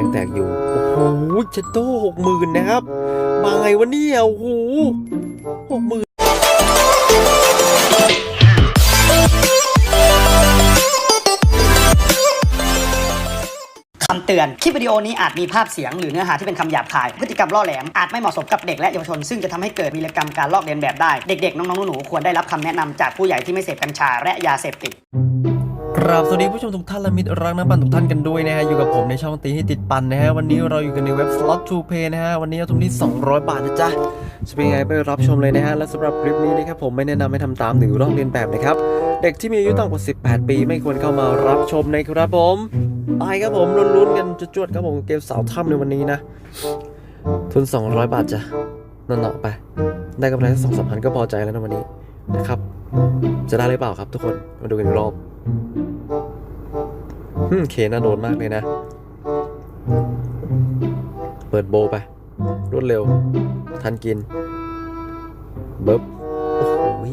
ยังแตกอยู่ โอ้โหเชดโต้หกหมื่นนะครับมาไงวะเนี่ยโอ้โหหกหมื่นคำเตือน คลิปวิดีโอนี้อาจมีภาพเสียงหรือเนื้อหาที่เป็นคำหยาบคาย พฤติกรรมล่อแหลม อาจไม่เหมาะสมกับเด็กและเยาวชน ซึ่งจะทำให้เกิดวีรกรรมการลอกเลียนแบบได้ เด็กๆ น้องๆ หนูๆ ควรได้รับคำแนะนำจากผู้ใหญ่ที่ไม่เสพกัญชาและยาเสพติด ครับสวัสดีผู้ชมทุกท่านและมิตรรักนักปั่นทุกท่านกันด้วยนะฮะอยู่กับผมในช่องตีให้ติดปั่นนะฮะวันนี้เราอยู่กันในเว็บ slot to pay นะฮะวันนี้เราทุนที่200 บาทนะจ๊ะจะเป็นยังไงไปรับชมเลยนะฮะและสำหรับคลิปนี้นะครับผมไม่แนะนำให้ทำตามหรือลอกเลียนแบบนะครับเด็กที่มีอายุต่ำกว่า 18 ปี ไม่ควรเข้ามารับชมนะครับผมไปครับผมลุ้นๆกันจวดๆครับผมเกมสาวถ้ำในวันนี้นะ ทุน 200 บาทจ้ะนั่นเนาะไป ได้กำไรสักสองสามพันก็พอใจแล้วนะวันนี้นะครับ จะได้หรือเปล่าครับทุกคนมาดูกันอีกรอบ ฮึมเคน่าโดนมากเลยนะ เปิดโบไป รวดเร็ว ทันกิน เบิบโอ้โหย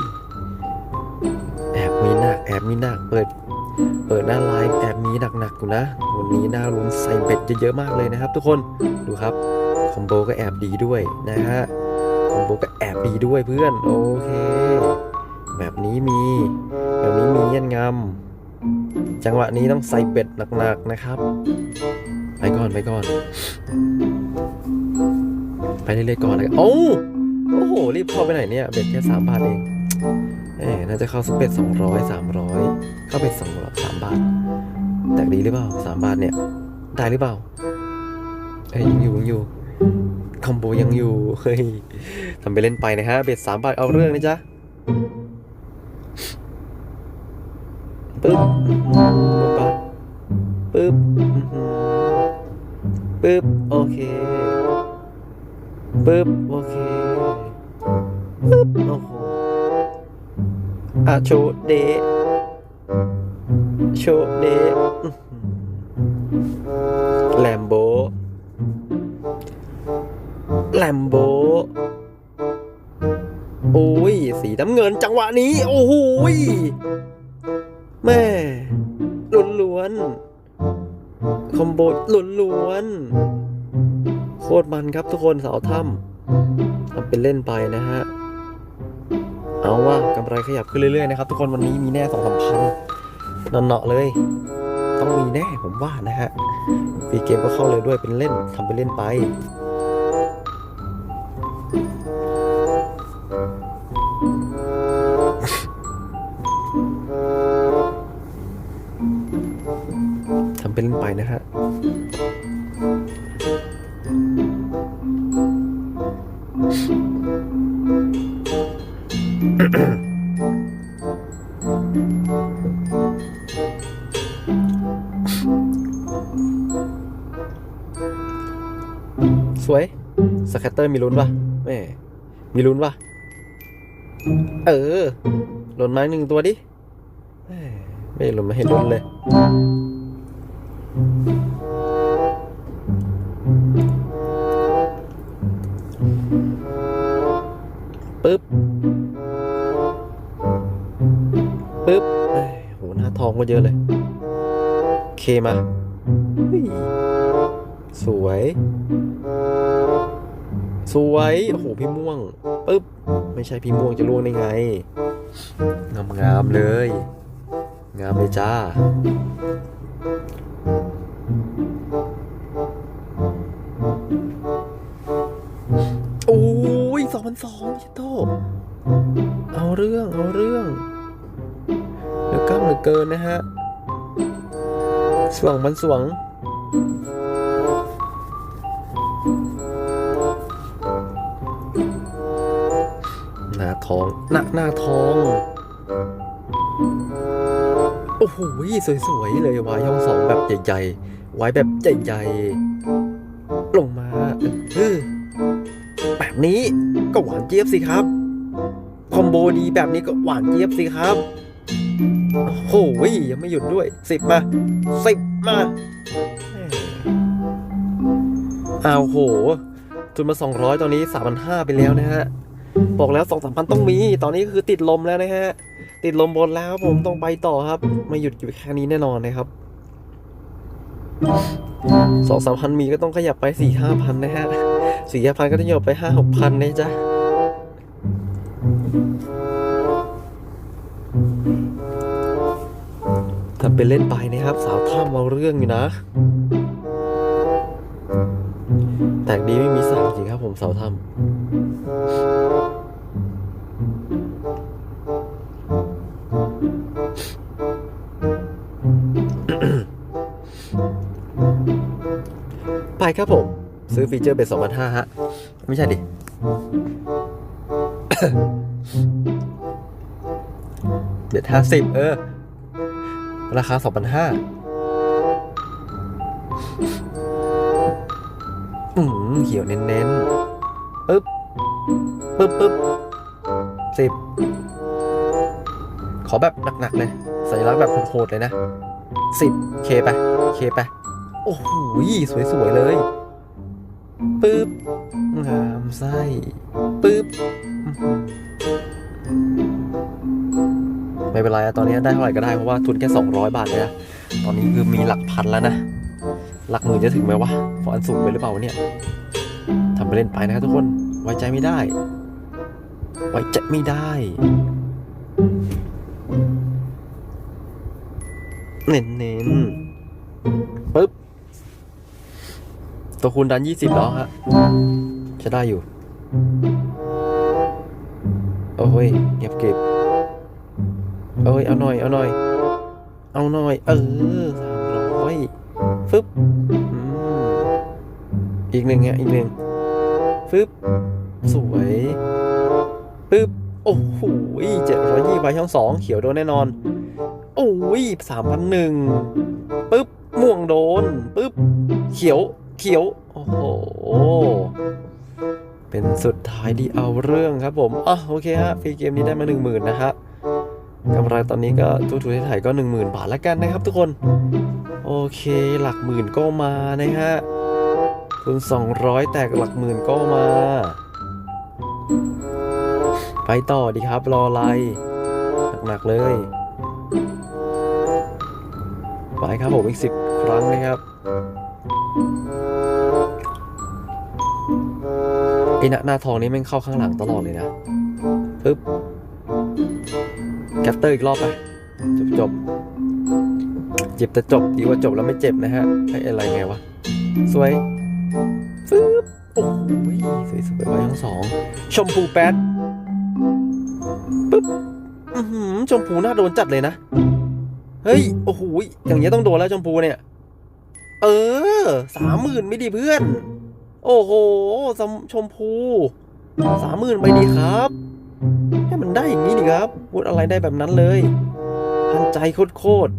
แอบมีหนัก แอบมีหนัก เปิด เปิดหน้าไลฟ์แอบมีหนักๆอยู่นะ วันนี้หน้าลุ้นใส่เบ็ดเยอะๆมากเลยนะครับ ทุกคน ดูครับ คอมโบก็แอบดีด้วยนะฮะ คอมโบก็แอบดีด้วยเพื่อน โอเค แบบนี้มี แบบนี้มีเงี้ยนงำ จังหวะนี้ต้องใส่เบ็ดหนักๆนะครับ ไปก่อนไปก่อน ไปเรื่อยๆก่อนเลยโอ้โอ้โห รีบเข้าไปไหนเนี่ย เบ็ดแค่สามบาทเองแหมน่าจะเข้าสเบ็ดสองร้อยสามร้อยเข้าเบ็ดสองร้อยสามบาท แตกดีหรือเปล่าสามบาทเนี่ย ได้หรือเปล่าเอ้ยยังอยู่ยังอยู่คอมโบยังอยู่เฮ้ยทำไปเล่นไปนะฮะ เบ็ดสามบาทเอาเรื่องนะจ๊ะ ปึ๊บปึ๊บปึ๊บปึ๊บโอเคปึ๊บโอเคปึ๊บโอ้โหอะโชเดโชเดแลมโบแลมโบโอ้ย สีน้ำเงินจังหวะนี้ โอ้โห แม่ล้วนล้วนๆคอมโบล้วนล้วนๆโคตรมันครับทุกคนสาวถ้ำทำเป็นเล่นไปนะฮะ เอาว่ากำไรขยับขึ้นเรื่อยๆนะครับทุกคนวันนี้มีแน่สองสามพันเนาะเลย ต้องมีแน่ผมว่านะฮะฟรีเกมก็เข้าเลยด้วยเป็นเล่นทำเป็นเล่นไป แคตเตอร์มีลุ้นปะแม่มีลุ้นปะเออ หล่นไม้หนึ่งตัวดิแม่ไม่หล่นมาให้ลุ้นเลย ปึ๊บ ปึ๊บเอ้ยโหหน้าทองก็เยอะเลย เคมาเฮ้ยสวยส วย โอ้โห พี่ม่วงปึ๊บ ไม่ใช่พี่ม่วงจะล่วงได้ไง งามงามๆเลย งามเลยจ้า โอ้ยสองพันสองชิโต เอาเรื่อง เอาเรื่องเหลือกล้ามเหลือเกินนะฮะ สว่างมันสว่าง ทอง หน้าหน้าทอง โอ้โหสวยๆ เลยวายย่องสองแบบใหญ่ๆ ไว้แบบใหญ่ๆ ลงมาเออแบบนี้ก็หวานเจี๊ยบสิครับ คอมโบดีแบบนี้ก็หวานเจี๊ยบสิครับ โอ้โหยังไม่หยุดด้วยสิบมาสิบมาอ้าวโหทุนมา 200 ตอนนี้ 3,500 ไปแล้วนะฮะ บอกแล้ว2 3 0 0 0ต้องมี ตอนนี้คือติดลมแล้วนะฮะ ติดลมบนแล้วผมต้องไปต่อครับ ไม่หยุดอยู่แค่นี้แน่นอนนะครับสองสามพันมีก็ต้องขยับไปสี่ห้าพันนะฮะสี่ห้าพันก็ต้องขยับไปห้าหกพันนะจ๊ะทำเป็นเล่นไปนะครับ สาวท่ามเอาเรื่องอยู่นะ แตกดีไม่มีสาวจริงครับผมสาวถ้ำไอฟีเจอร์เป็น2,500ฮะ ไม่ใช่ดิเด็ดห้าสิบเออ ราคา2,500อืมเขียวเน้นๆปึ๊บปึ๊บปึ๊บสิบขอแบบหนักๆเลย สัญลักษณ์แบบโหดๆเลยนะสิบเคไป เคไป โอ้โหสวยๆเลย ปึ๊บงามไส้ปึ๊บไม่เป็นไรอะตอนนี้ได้เท่าไหร่ก็ได้เพราะว่าทุนแค่ 200 บาทเลยนะตอนนี้คือมีหลักพันแล้วนะ หลักหมื่นจะถึงไหมวะฟอนสูงไปหรือเปล่าเนี่ยทำไปเล่นไปนะครับทุกคนไว้ใจไม่ได้ ไว้ใจไม่ได้ เน้นเน้นปึ๊บ ตัวคูณดัน 20แล้วฮะจะได้อยู่ โอ้ยเก็บเก็บโอ้ยเอาหน่อย เอาหน่อย เอาหน่อย เออสามร้อยฟึบอีกหนึ่งฮะอีกหนึ่งฟึบสวยปึ๊บโอ้โหเจ็ดร้อยยี่ใบช่องสองเขียวโดนแน่นอน โอ้ยสามพันหนึ่งปึ๊บม่วงโดนปึ๊บเขียว เขียว โอ้โห เป็นสุดท้ายที่เอาเรื่องครับผมอะโอเคฮะฟรีเกมนี้ได้มา 1 0,000นะฮะกำไรตอนนี้ก็ทุกๆที่ถ่ายก็ 10,000 บาทแล้วกันนะครับทุกคน โอเคหลักหมื่นก็มานะฮะทุน200 แตกหลักหมื่นก็มา ไปต่อดีครับรออะไรหนักๆเลย ไปครับผมอีก 10 ครั้งนะครับ หน้าหน้าทองนี้แม่งเข้าข้างหลังตลอดเลยนะปึ๊บแคปเตอร์อีกรอบไปจบจบเจ็บแต่จบดีกว่าจบแล้วไม่เจ็บนะฮะไอ้อะไรไงวะ สวยปึ๊บโอ้ยสวยสวยๆไว้ทั้งสองชมพูแป๊ดปึ๊บอือหือชมพูน่าโดนจัดเลยนะ เฮ้ย โอ้โหยอย่างเงี้ยต้องโดนแล้วชมพูเนี่ย เออสามหมื่นไม่ดีเพื่อน โอ้โหสมชมพูสามหมื่นไปดีครับให้มันได้อย่างนี้ดิครับพูดอะไรได้แบบนั้นเลยทันใจโคตร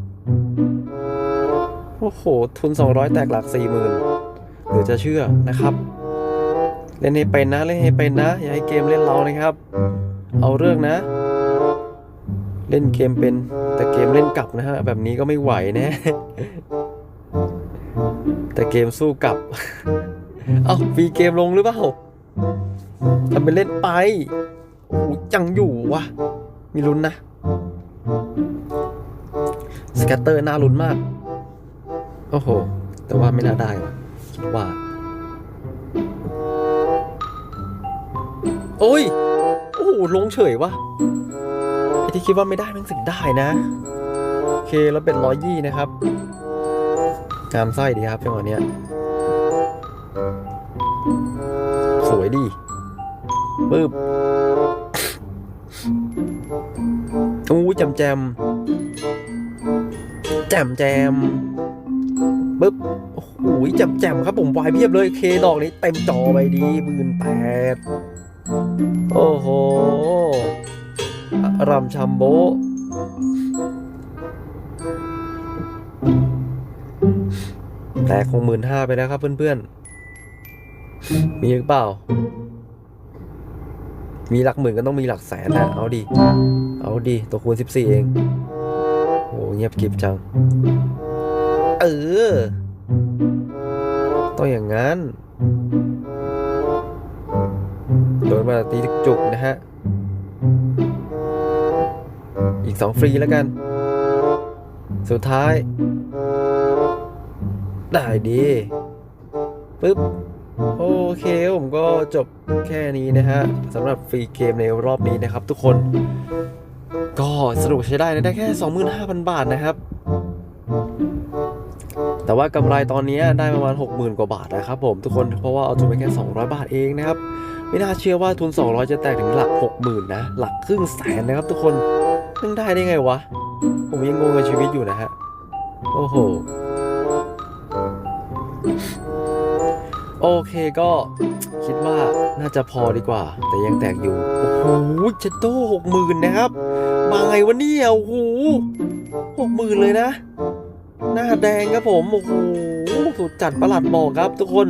โอ้โห ทุน 200 แตกหลัก 4 0,000หรือจะเชื่อนะครับ เล่นให้เป็นนะ เล่นให้เป็นนะ อย่าให้เกมเล่นเรานะครับ เอาเรื่องนะ เล่นเกมเป็น แต่เกมเล่นกลับนะฮะ แบบนี้ก็ไม่ไหวแนะ แต่เกมสู้กลับ เอาฟรีเกมลงหรือเปล่าทำเป็นเล่นไป โอ้ยังอยู่วะ มีลุ้นนะ สแกตเตอร์น่าลุ้นมาก โอ้โห แต่ว่าไม่น่าได้วะคิดว่า โอ้ย โอ้โห ลงเฉยวะไอที่คิดว่าไม่ได้แมันสึงได้นะ โอเค แล้วเป็นร้อยยี่นะครับงามไส้ดีครับจังหวะเนี้ย สวยดีปึ๊บอู้จมแจมแจมแจมปึ๊บโอ้โหแจมแจมครับผมวายเพียบเลยเคดอกนี้เต็มจอไปดีหมื่นแปดโอ้โหรัมชัมโบแต่คงหมื่นห้าไปแล้วครับเพื่อนๆ มีหรือเปล่า มีหลักหมื่นก็ต้องมีหลักแสนนะเอาดี เอาดีตัวคูณ 14 เอง โอ้เงียบกริบจัง เออ ต้องอย่างนั้น โดนมาตีจุกนะฮะ อีกสองฟรีแล้วกัน สุดท้าย ได้ดีปึ๊บ โอเคผมก็จบแค่นี้นะฮะสำหรับฟรีเกมในรอบนี้นะครับทุกคน ก็สนุกใช้ได้นะได้แค่ 25,000 บาทนะครับ แต่ว่ากำไรตอนนี้ได้ประมาณ 60,000 กว่าบาทนะครับผมทุกคนเพราะว่าเอาทุนไปแค่ 200 บาทเองนะครับ ไม่น่าเชื่อว่าทุน 200 จะแตกถึงหลัก 60,000 นะ หลักครึ่งแสนนะครับทุกคนนึงได้ได้ไงวะ ผมยังงงกับชีวิตอยู่นะฮะ โอ้โห โอเคก็คิดว่าน่าจะพอดีกว่า แต่ยังแตกอยู่ โอ้โหเชตโต้หกหมื่นนะครับ มาไงวะเนี่ยโอ้โหหกหมื่นเลยนะ หน้าแดงครับผม โอ้โหสุดจัดประหลัดบอกครับทุกคน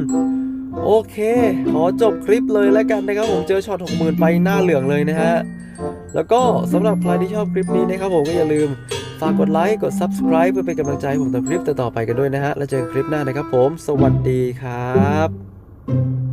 โอเค ขอจบคลิปเลยแล้วกันนะครับผมเจอช็อตหกหมื่นไปหน้าเหลืองเลยนะฮะ แล้วก็สำหรับใครที่ชอบคลิปนี้นะครับผมก็อย่าลืม ฝากกดไลค์ กด Subscribe เพื่อเป็นกำลังใจให้ผมทำคลิปต่อๆไปกันด้วยนะฮะ แล้วเจอกันคลิปหน้านะครับผม สวัสดีครับ